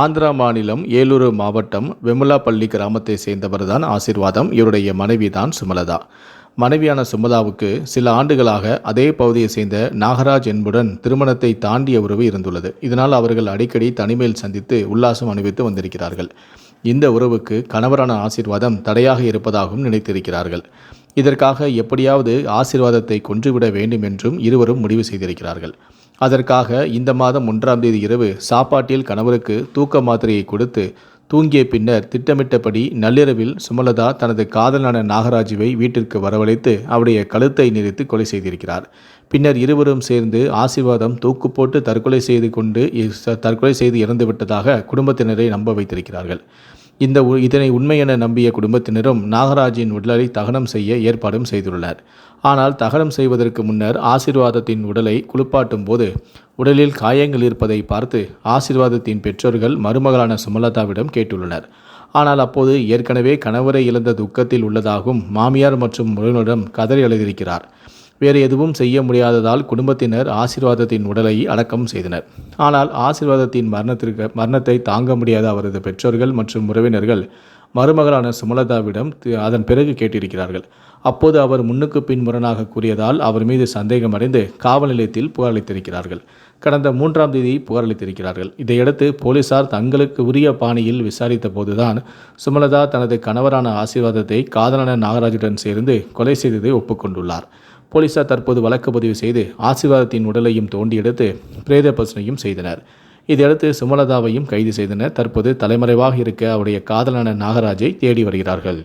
ஆந்திரா மாநிலம் ஏலூரு மாவட்டம் வெமுலாப்பள்ளி கிராமத்தை சேர்ந்தவர் தான் இவருடைய மனைவி தான் சுமலதா. மனைவியான சுமலாவுக்கு சில ஆண்டுகளாக அதே பகுதியை சேர்ந்த நாகராஜ் என்புடன் திருமணத்தை தாண்டிய உறவு இருந்துள்ளது. இதனால் அவர்கள் அடிக்கடி தனிமையில் சந்தித்து உல்லாசம் அனுபவித்து வந்திருக்கிறார்கள். இந்த உறவுக்கு கணவரான ஆசீர்வாதம் தடையாக இருப்பதாகவும் நினைத்திருக்கிறார்கள். இதற்காக எப்படியாவது ஆசீர்வாதத்தை கொன்றுவிட வேண்டும் என்றும் இருவரும் முடிவு செய்திருக்கிறார்கள். அதற்காக இந்த மாதம் ஒன்றாம் தேதி இரவு சாப்பாட்டில் கணவருக்கு தூக்க மாத்திரையை கொடுத்து தூங்கிய பின்னர் திட்டமிட்டபடி நள்ளிரவில் சுமலதா தனது காதலான நாகராஜுவை வீட்டிற்கு வரவழைத்து அவருடைய கழுத்தை நெரித்து கொலை செய்திருக்கிறார். பின்னர் இருவரும் சேர்ந்து ஆசீர்வாதம் தூக்கு போட்டு தற்கொலை செய்து கொண்டு தற்கொலை செய்து இறந்துவிட்டதாக குடும்பத்தினரை நம்ப வைத்திருக்கிறார்கள். இந்த உ- இதனை உண்மை என நம்பிய குடும்பத்தினரும் நாகராஜின் உடலை தகனம் செய்ய ஏற்பாடும் செய்துள்ளனர். ஆனால் தகனம் செய்வதற்கு முன்னர் ஆசிர்வாதத்தின் உடலை குளிப்பாட்டும் போது உடலில் காயங்கள் இருப்பதை பார்த்து ஆசிர்வாதத்தின் பெற்றோர்கள் மருமகளான சுமலதாவிடம் கேட்டுள்ளனர். ஆனால் அப்போது ஏற்கனவே கணவரை இழந்த துக்கத்தில் உள்ளதாகவும் மாமியார் மற்றும் உறவினரிடம் கதறி எழுதியிருக்கிறார் வேறு எதுவும் செய்ய முடியாததால் குடும்பத்தினர் ஆசீர்வாதத்தின் உடலை அடக்கம் செய்தனர். ஆனால் ஆசீர்வாதத்தின் மரணத்திற்கு மரணத்தை தாங்க முடியாத அவரது பெற்றோர்கள் மற்றும் உறவினர்கள் மருமகளான சுமலதாவிடம் அதன் பிறகு கேட்டிருக்கிறார்கள். அப்போது அவர் முன்னுக்கு பின் முரணாக கூறியதால் அவர் மீது சந்தேகமடைந்து காவல் நிலையத்தில் புகாரளித்திருக்கிறார்கள். கடந்த மூன்றாம் தேதி புகாரளித்திருக்கிறார்கள். இதையடுத்து போலீசார் தங்களுக்கு உரிய பாணியில் விசாரித்த போதுதான் சுமலதா தனது கணவரான ஆசீர்வாதத்தை காதலான நாகராஜுடன் சேர்ந்து கொலை செய்ததை ஒப்புக்கொண்டுள்ளார். போலீசார் தற்போது வழக்கு பதிவு செய்து ஆசீர்வாதத்தின் உடலையும் தோண்டி எடுத்து பிரேத பிரச்சனையும் செய்தனர். இதையடுத்து சுமலதாவையும் கைது செய்தனர். தற்போது தலைமறைவாக இருக்க அவருடைய காதலான நாகராஜை தேடி வருகிறார்கள்.